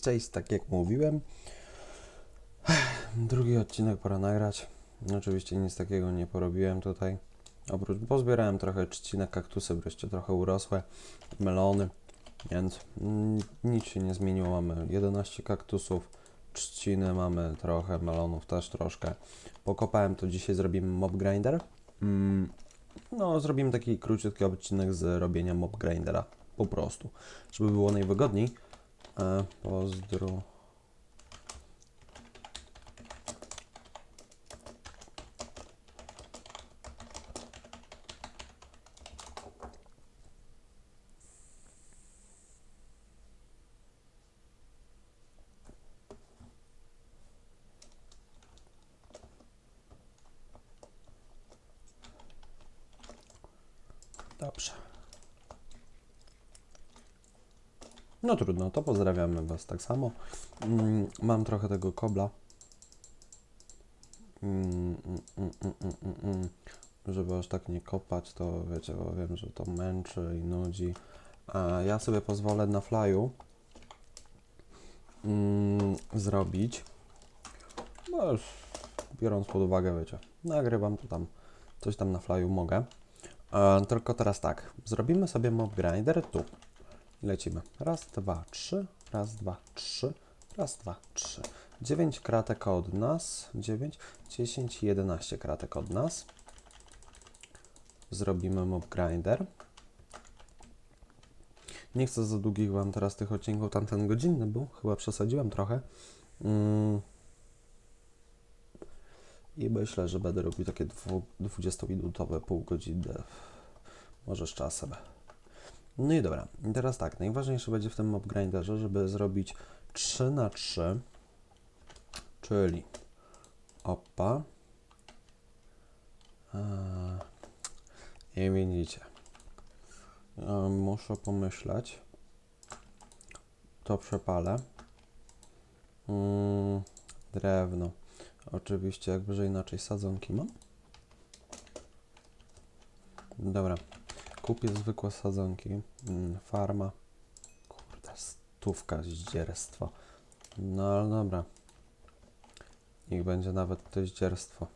Cześć, tak jak mówiłem. Drugi odcinek pora nagrać. Oczywiście nic takiego nie porobiłem tutaj. Oprócz, pozbierałem trochę trzcinek, kaktusy wreszcie trochę urosłe, melony, więc nic się nie zmieniło. Mamy 11 kaktusów, trzciny mamy trochę, melonów też troszkę. Pokopałem to dzisiaj, zrobimy mob grinder. Mm, no, zrobimy taki króciutki odcinek z robienia mob grindera, po prostu, żeby było najwygodniej. E, pozdro. Dobrze. No trudno, to pozdrawiamy Was tak samo. Mm, mam trochę tego kobla. Mm, mm. Żeby aż tak nie kopać, to wiecie, bo wiem, że to męczy i nudzi. Ja sobie pozwolę na flyu zrobić. No już biorąc pod uwagę, wiecie, nagrywam to tam, coś tam na flyu mogę. Tylko teraz tak, zrobimy sobie mob grinder tu. I lecimy. Raz, dwa, trzy. Raz, dwa, trzy. Raz, dwa, trzy. 9 kratek od nas. 9, 10, 11 kratek od nas. Zrobimy mob grinder. Nie chcę za długich Wam teraz tych odcinków, tamten godzinny był. Chyba przesadziłem trochę. Mm. I myślę, że będę robił takie 20-minutowe, półgodzinne. Może z czasem. No i dobra, i teraz tak, najważniejsze będzie w tym mob grinderze, żeby zrobić 3 na 3 czyli opa i widzicie, e, muszę pomyśleć, to przepalę, mm, drewno, oczywiście jakby, że inaczej sadzonki mam, dobra, Kupię zwykłe sadzonki. Mm, farma. Kurde, stówka zdzierstwo. No ale dobra. Niech będzie nawet to zdzierstwo.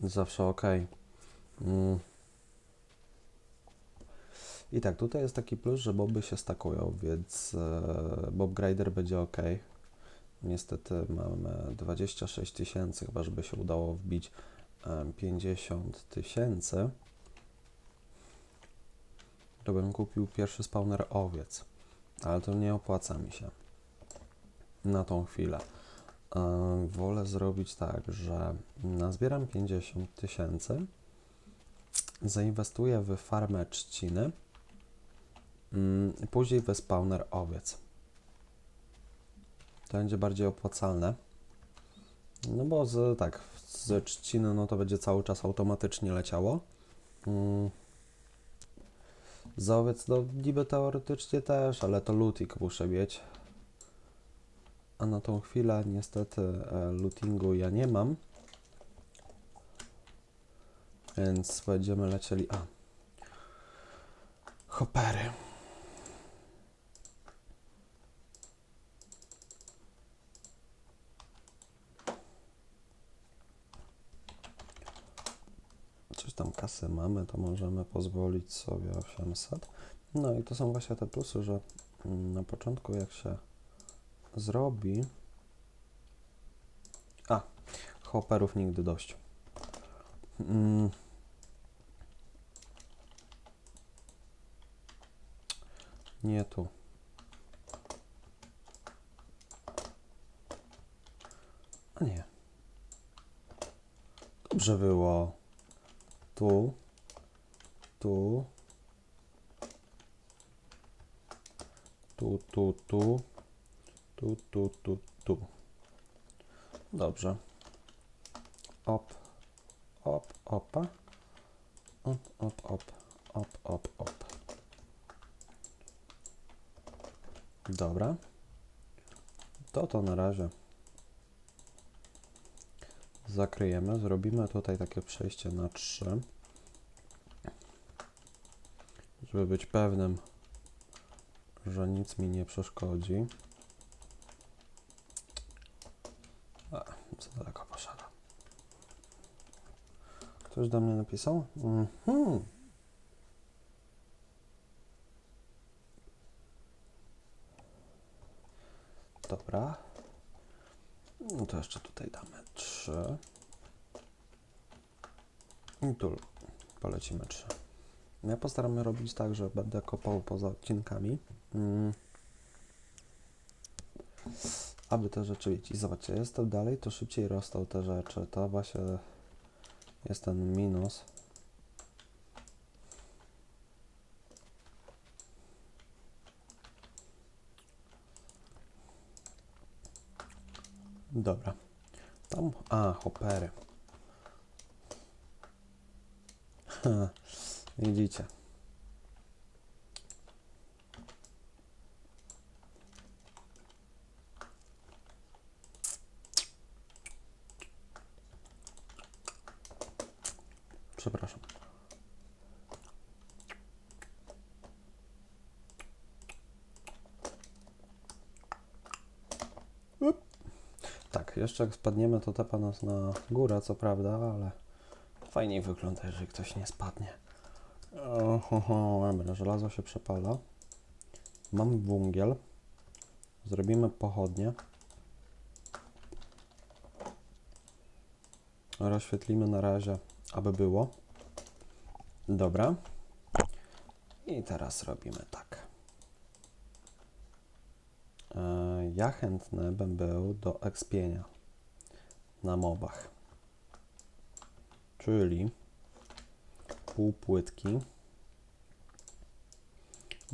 Zawsze ok. Mm. I tak, tutaj jest taki plus, że boby się stakują, więc e, Bob Grider będzie ok. Niestety mamy 26 tysięcy, chyba żeby się udało wbić 50 tysięcy, to bym kupił pierwszy spawner owiec, ale to nie opłaca mi się na tą chwilę. Wolę zrobić tak, że nazbieram 50 tysięcy, zainwestuję w farmę trzciny, mm, później w spawner owiec. To będzie bardziej opłacalne. No bo z, tak, z trzciny, no to będzie cały czas automatycznie leciało. Mm. Z owiec, no niby teoretycznie też, ale to looting muszę mieć. A na tą chwilę niestety e, lootingu ja nie mam. Więc będziemy lecieli... A. Hopery. Tam kasy mamy, to możemy pozwolić sobie 800. No i to są właśnie te plusy, że na początku jak się zrobi... A, hopperów nigdy dość. Mm. Nie tu. A nie. Dobrze było tu, tu, tu, tu, tu, tu, tu, tu, tu. Dobrze. Op, op, opa. Op, op, op, op, op, op. Dobra. To to na razie zakryjemy, zrobimy tutaj takie przejście na 3, żeby być pewnym, że nic mi nie przeszkodzi. A, za daleko poszedłem. Ktoś do mnie napisał? Mhm. Dobra. No to jeszcze tutaj damy 3. I tu polecimy 3. Ja postaramy robić tak, że będę kopał poza odcinkami. Mm. Aby te rzeczy widzieć. Zobaczcie, jestem dalej, to szybciej rosną te rzeczy. To właśnie jest ten minus. Dobra. A, hopery. Ha, Widzicie. Przepraszam. Up. Tak, jeszcze jak spadniemy, to tepa nas na górę, co prawda, ale fajniej wygląda, jeżeli ktoś nie spadnie. Oho, dobra, żelazo się przepala. Mam węgiel. Zrobimy pochodnie. Rozświetlimy na razie, aby było. Dobra. I teraz robimy tak. E, Ja chętny bym był do ekspienia na mobach. Czyli pół płytki,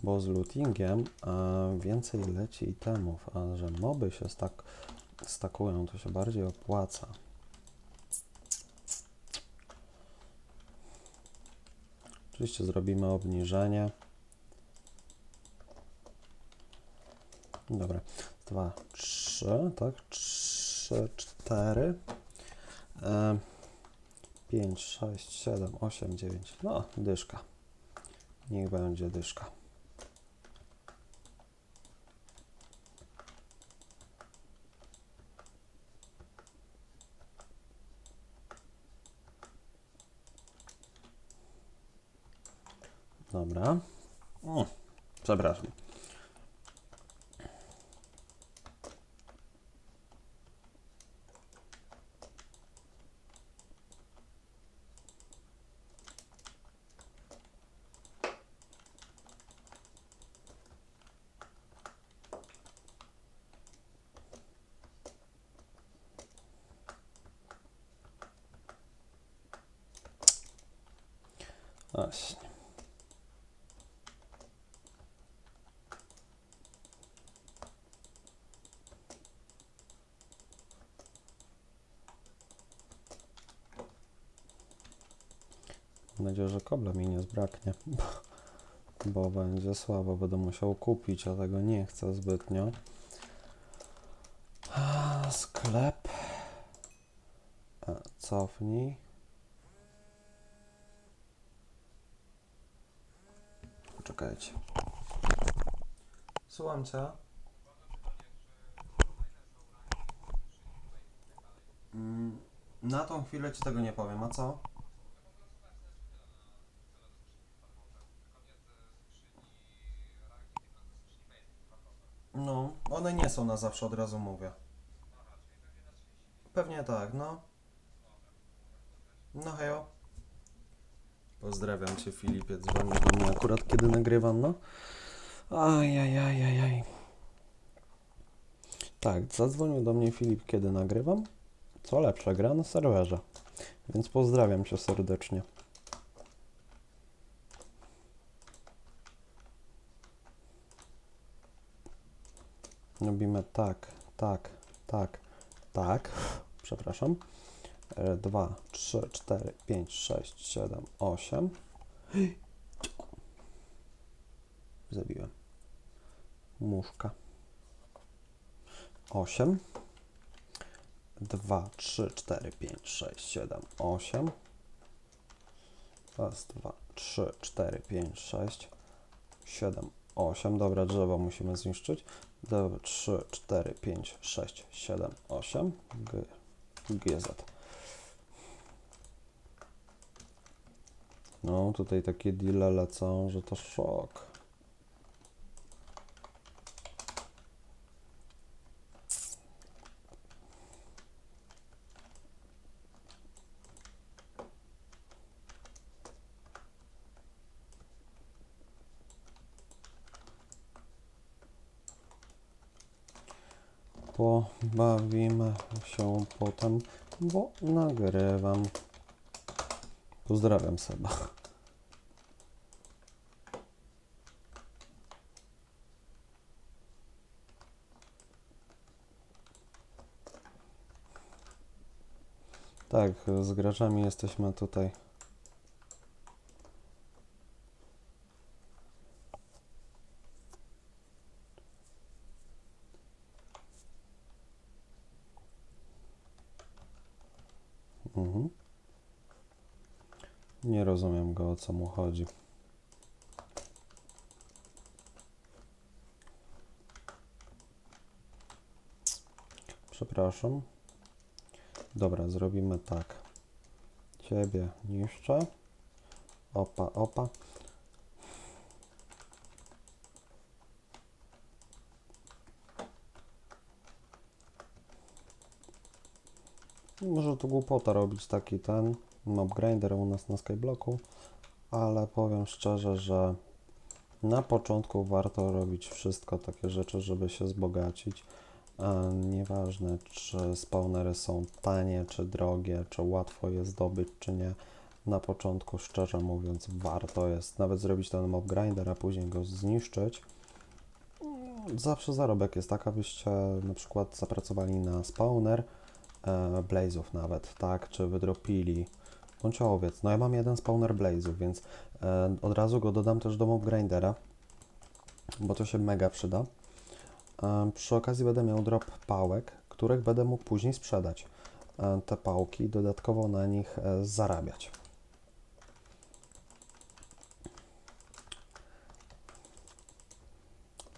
bo z lootingiem więcej leci itemów, a że moby się stak stakują, to się bardziej opłaca. Oczywiście zrobimy obniżenie. Dobra, dwa, trzy, tak, trzy, cztery, e, pięć, sześć, siedem, osiem, dziewięć, no, dyszka. Niech będzie dyszka. Dobra. O, przepraszam. Właśnie. Mam nadzieję, że kobla mi nie zbraknie, bo, będzie słabo. Będę musiał kupić, a tego nie chcę zbytnio. Sklep. Cofnij. Poczekajcie. Słucham cię. Mm, Na tą chwilę ci tego nie powiem, a co? No, one nie są na zawsze, od razu mówię. Pewnie tak, no. No hejo. Pozdrawiam Cię Filipie, dzwonił do mnie akurat kiedy nagrywam, no. Ajajajajaj. Tak, zadzwonił do mnie Filip kiedy nagrywam. Co lepsze, gra na serwerze. Więc pozdrawiam Cię serdecznie. Robimy tak, tak, tak, tak. Przepraszam. 2, 3, 4, 5, 6, 7, 8. Zabiłem. Muszka. 8. 2, 3, 4, 5, 6, 7, 8. Raz, dwa, trzy, cztery, pięć, sześć, siedem, 8. Dobra, drzewo musimy zniszczyć. Dobra, 3, 4, 5, 6, 7, 8. G, GZ. No, tutaj takie deale lecą, że to szok. Pobawimy się potem, bo nagrywam. Pozdrawiam Seba. Tak, z graczami jesteśmy tutaj. Mhm. Nie rozumiem go, o co mu chodzi. Przepraszam. Dobra, zrobimy tak. Ciebie niszczę. Opa, opa. Może to głupota robić taki ten mob grinder u nas na skyblocku, ale powiem szczerze, że na początku warto robić wszystko takie rzeczy, żeby się wzbogacić. E, Nieważne, czy spawnery są tanie, czy drogie, czy łatwo je zdobyć, czy nie. Na początku, szczerze mówiąc, warto jest nawet zrobić ten mob grinder, a później go zniszczyć. Zawsze zarobek jest tak, abyście na przykład zapracowali na spawner, e, blazów nawet, tak, czy wydropili bądź owiec. No ja mam jeden spawner blazów, więc e, od razu go dodam też do mob grindera, bo to się mega przyda. E, przy okazji będę miał drop pałek, których będę mógł później sprzedać. E, te pałki, dodatkowo na nich zarabiać.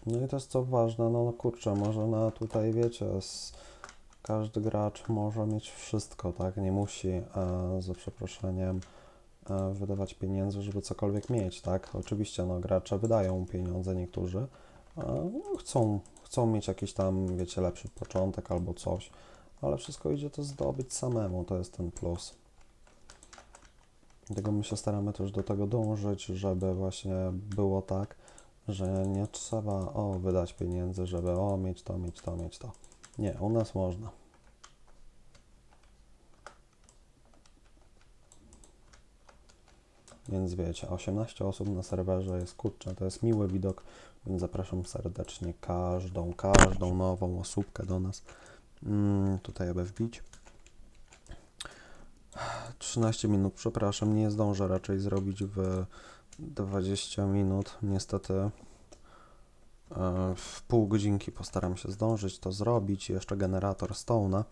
No i też co ważne, no kurczę, może na tutaj wiecie, z, każdy gracz może mieć wszystko, tak? Nie musi e, za przeproszeniem e, wydawać pieniędzy, żeby cokolwiek mieć, tak? Oczywiście, no gracze wydają pieniądze niektórzy, e, no, chcą, chcą mieć jakiś tam, wiecie, lepszy początek albo coś, ale wszystko idzie to zdobyć samemu, to jest ten plus. Dlatego my się staramy też do tego dążyć, żeby właśnie było tak, że nie trzeba o wydać pieniędzy, żeby o mieć to, mieć to, mieć to. Nie, u nas można. Więc wiecie, 18 osób na serwerze jest kurczę, to jest miły widok, więc zapraszam serdecznie każdą, każdą nową osóbkę do nas. Mm, tutaj aby wbić. 13 minut, przepraszam, nie zdążę raczej zrobić w 20 minut. Niestety e, w pół godzinki postaram się zdążyć to zrobić. Jeszcze generator Stone'a.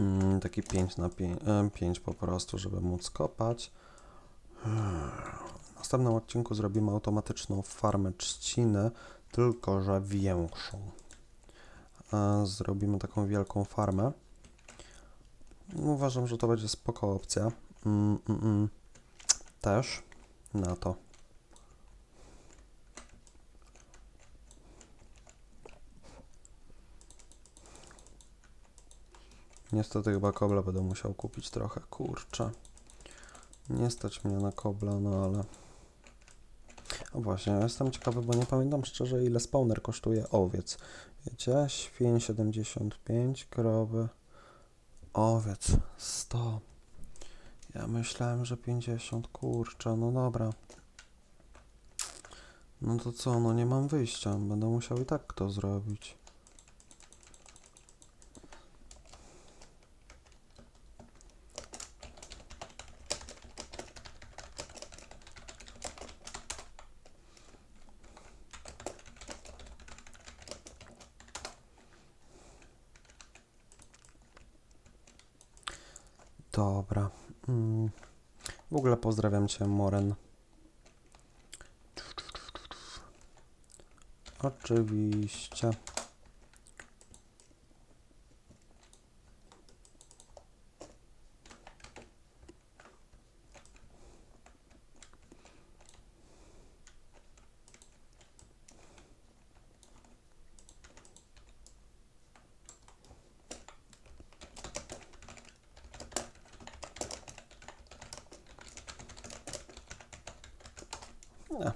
Mm, Taki 5 na 5, 5 po prostu, żeby móc kopać. W następnym odcinku zrobimy automatyczną farmę trzciny, tylko że większą. E, Zrobimy taką wielką farmę. Uważam, że to będzie spoko opcja. Mm, mm, mm. Też na to. Niestety chyba kobla będę musiał kupić trochę, kurczę. Nie stać mnie na kobla, no ale... O właśnie, ja jestem ciekawy, bo nie pamiętam szczerze ile spawner kosztuje owiec. Wiecie, świń 75, krowy, owiec 100. Ja myślałem, że 50, kurczę, no dobra. No to co, no nie mam wyjścia, będę musiał i tak to zrobić. ogóle pozdrawiam Cię, Moren. Oczywiście. Nie.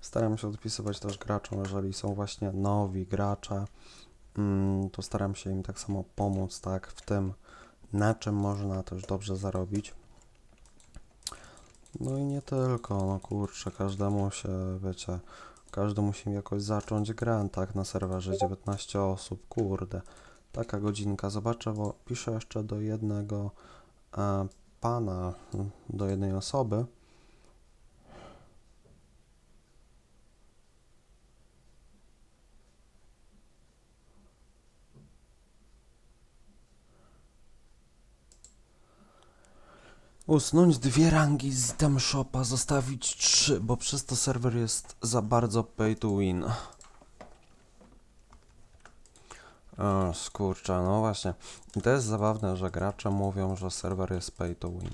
Staram się odpisywać też graczom, jeżeli są właśnie nowi gracze, mm, to staram się im tak samo pomóc, tak, w tym, na czym można też dobrze zarobić. No i nie tylko, no kurczę, każdemu się, wiecie, każdy musi jakoś zacząć grę, tak, na serwerze 19 osób, kurde, taka godzinka, zobaczę, bo piszę jeszcze do jednego e, pana, do jednej osoby, Usunąć dwie rangi z item shopa, zostawić trzy, bo przez to serwer jest za bardzo pay to win. O, skurcza, no właśnie. To jest zabawne, że gracze mówią, że serwer jest pay to win.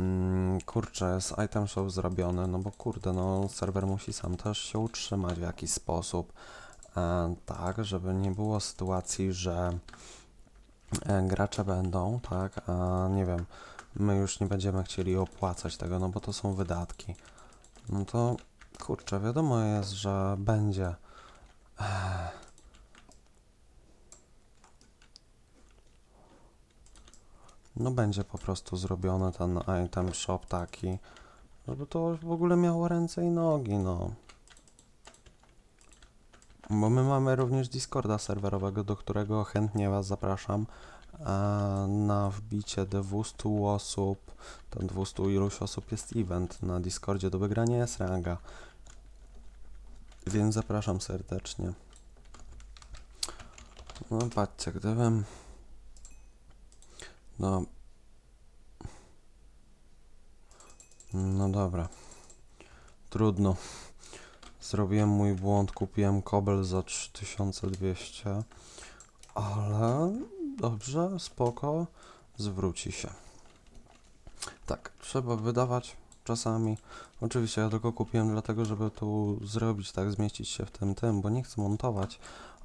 Mm, kurczę, jest item shop zrobiony, no bo kurde, no serwer musi sam też się utrzymać w jakiś sposób. E, tak, żeby nie było sytuacji, że e, gracze będą, tak, a nie wiem, my już nie będziemy chcieli opłacać tego, no bo to są wydatki. No to kurczę, wiadomo jest, że będzie. No będzie po prostu zrobiony ten item shop taki, żeby to w ogóle miało ręce i nogi, no. Bo my mamy również Discorda serwerowego, do którego chętnie Was zapraszam na wbicie 200 osób, to 200 iluś osób jest event na Discordzie do wygrania jest ranga. Więc zapraszam serdecznie. No patrzcie, gdybym... No... No dobra. Trudno. Zrobiłem mój błąd, kupiłem kobel za 3200, ale Dobrze, spoko, zwróci się. Tak, trzeba wydawać czasami. Oczywiście ja tylko kupiłem dlatego, żeby tu zrobić, tak, zmieścić się w tym tym, bo nie chcę montować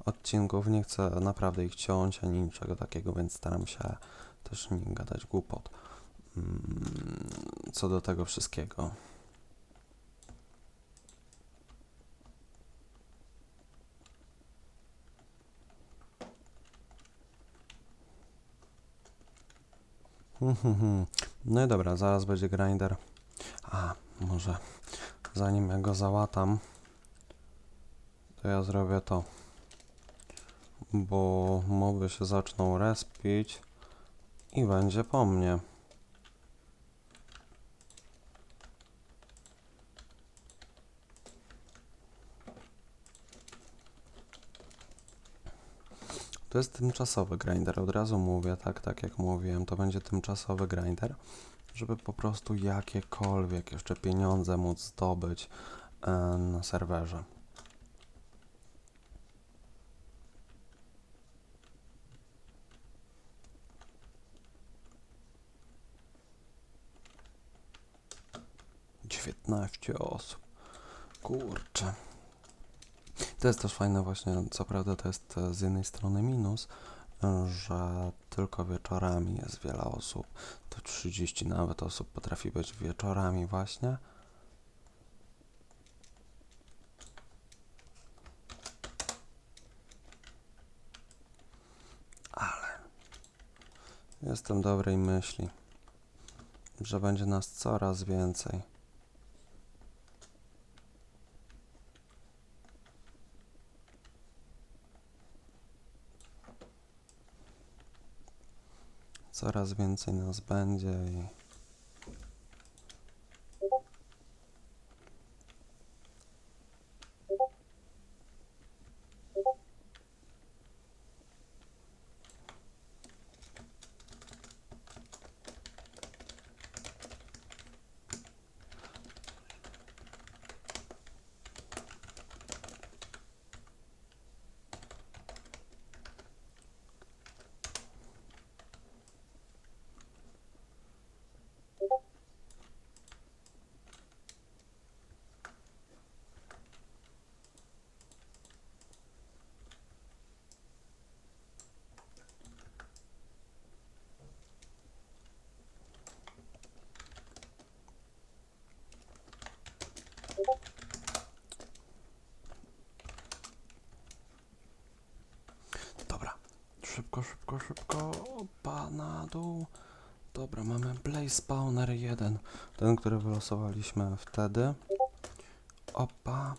odcinków, nie chcę naprawdę ich ciąć ani niczego takiego, więc staram się też nie gadać głupot mm, co do tego wszystkiego. No i dobra, zaraz będzie grinder. A, może zanim ja go załatam, to ja zrobię to. Bo moby się zaczną respić i będzie po mnie. To jest tymczasowy grinder, od razu mówię, tak, tak jak mówiłem, to będzie tymczasowy grinder, żeby po prostu jakiekolwiek jeszcze pieniądze móc zdobyć e, na serwerze. Dziewiętnaście osób. Kurczę. To jest też fajne właśnie, co prawda to jest e, z jednej strony minus, e, że tylko wieczorami jest wiele osób. To 30 nawet osób potrafi być wieczorami właśnie. Ale jestem dobrej myśli, że będzie nas coraz więcej. Coraz więcej nas będzie i Szybko, szybko, szybko. Opa, na dół. Dobra, mamy Blaze Spawner 1. Ten, który wylosowaliśmy wtedy. Opa.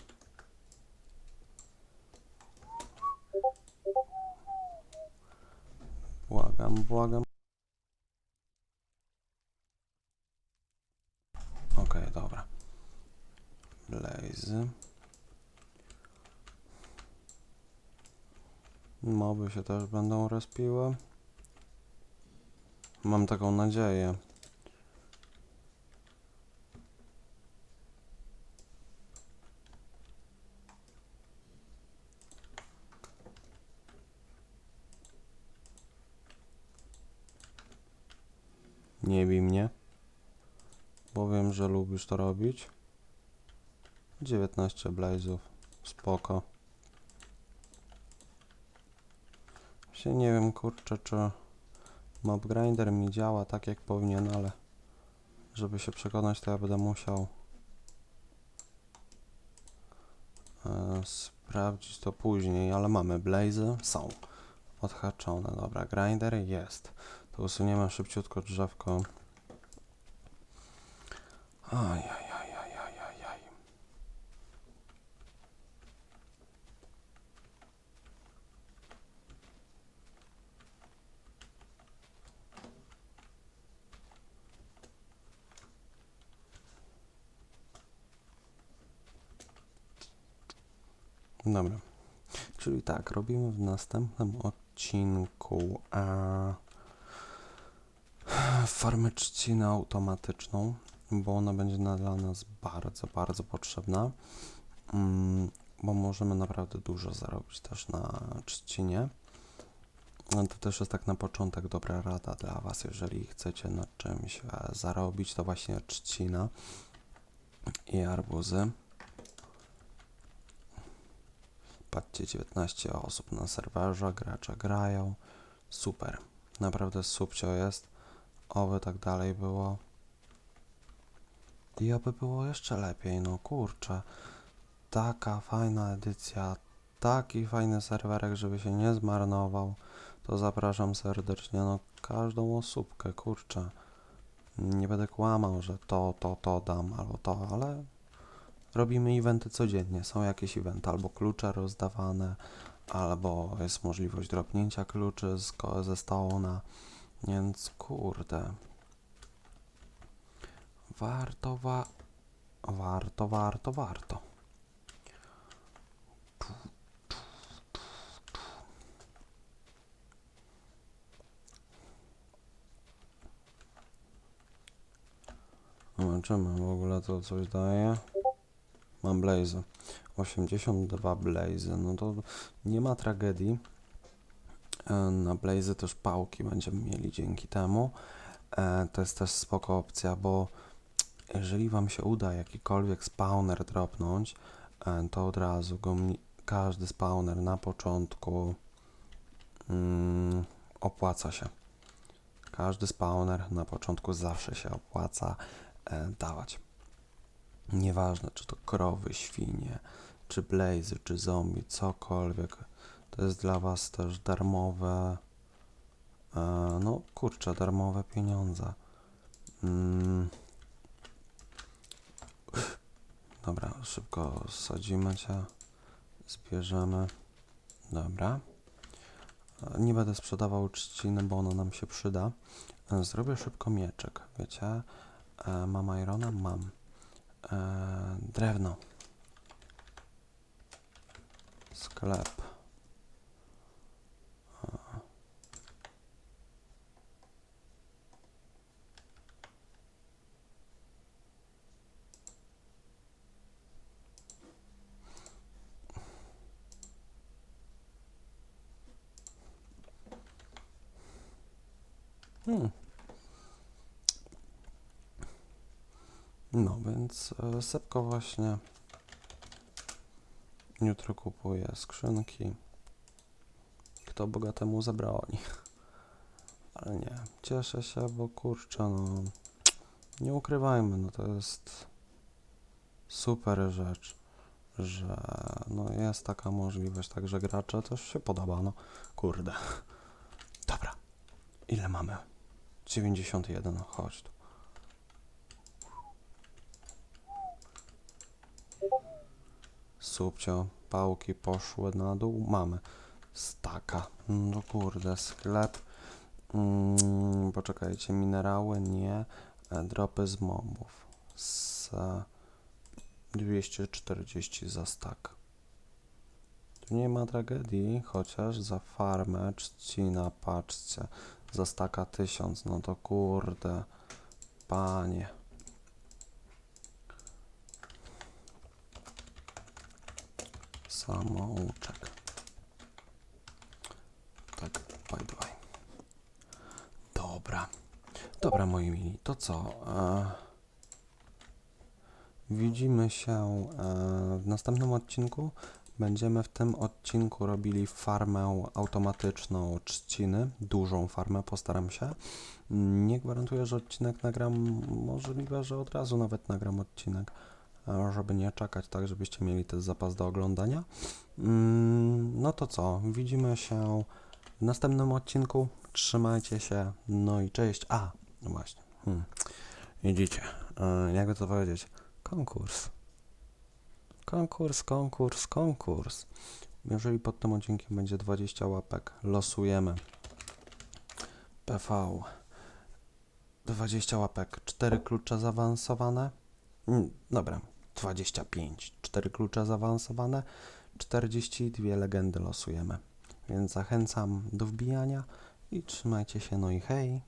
Błagam, błagam. Okej, dobra. Blaze. Moby się też będą respiły. Mam taką nadzieję. Nie bij mnie. Bo wiem, że lubisz to robić. 19 blazów. Spoko. Się nie wiem, kurczę, czy mob grinder mi działa tak jak powinien, ale żeby się przekonać, to ja będę musiał e, sprawdzić to później, ale mamy blazy, są odhaczone. Dobra, grinder jest. To usuniemy szybciutko drzewko. Aj, aj, aj, aj. Dobra. Czyli tak, robimy w następnym odcinku a, farmę trzcinę automatyczną, bo ona będzie na- dla nas bardzo, bardzo potrzebna. Mm, bo możemy naprawdę dużo zarobić też na trzcinie. No To też jest tak na początek dobra rada dla Was, jeżeli chcecie nad czymś e, zarobić, to właśnie trzcina i arbuzy. Patrzcie, 19 osób na serwerze, gracze grają. Super. Naprawdę subcio jest. Oby tak dalej było. I oby było jeszcze lepiej, no kurczę. Taka fajna edycja, taki fajny serwerek, żeby się nie zmarnował. To zapraszam serdecznie, no każdą osóbkę, kurczę. Nie będę kłamał, że to, to, to dam albo to, ale robimy eventy codziennie. Są jakieś eventy, albo klucze rozdawane, albo jest możliwość dropnięcia kluczy z, ze stołna. Więc kurde. Warto, wa... Warto, warto, warto. Zobaczymy, w ogóle to coś daje. Mam blaze. 82 blaze. No to nie ma tragedii. E, Na blaze też pałki będziemy mieli dzięki temu. E, To jest też spoko opcja, bo jeżeli Wam się uda jakikolwiek spawner dropnąć, e, to od razu go każdy spawner na początku mm, opłaca się. Każdy spawner na początku zawsze się opłaca dawać. Nieważne, czy to krowy, świnie, czy blazy, czy zombie, cokolwiek. To jest dla Was też darmowe, e, no kurczę, darmowe pieniądze. Mm. Dobra, szybko sadzimy Cię, zbierzemy. Dobra. Nie będę sprzedawał trzciny, bo ona nam się przyda. E, Zrobię szybko mieczek, wiecie. E, Mam irona? Mam. E, drewno. Sklep. E. Hmm. No więc e, Sepko właśnie jutro kupuje skrzynki. Kto bogatemu zabroni. Ale nie, cieszę się, bo kurczę, no nie ukrywajmy, no to jest super rzecz, że no jest taka możliwość, także gracze też się podoba, no kurde. Dobra, ile mamy? 91, chodź tu. Subcio, pałki poszły na dół, mamy staka, no kurde, sklep, mm, poczekajcie, minerały, nie, e, dropy z mobów, z 240 za stak. Tu nie ma tragedii, chociaż za farmę trzcina, patrzcie, za staka 1000, no to kurde, panie. Samouczek. Tak, by the way. Dobra. Dobra, moi mili, to co? E, widzimy się e, w następnym odcinku. Będziemy w tym odcinku robili farmę automatyczną trzciny, dużą farmę, postaram się. Nie gwarantuję, że odcinek nagram, możliwe, że od razu nawet nagram odcinek, żeby nie czekać, tak żebyście mieli też zapas do oglądania. Mm, No to co, widzimy się w następnym odcinku. Trzymajcie się, no i cześć. A, no właśnie. Hmm. Widzicie, e, jakby to powiedzieć, konkurs. Konkurs, konkurs, konkurs. Jeżeli pod tym odcinkiem będzie 20 łapek, losujemy. PV. 20 łapek, 4 klucze zaawansowane. Mm, Dobra, 25. 4 klucze zaawansowane, 42 legendy losujemy. Więc zachęcam do wbijania i trzymajcie się, no i hej.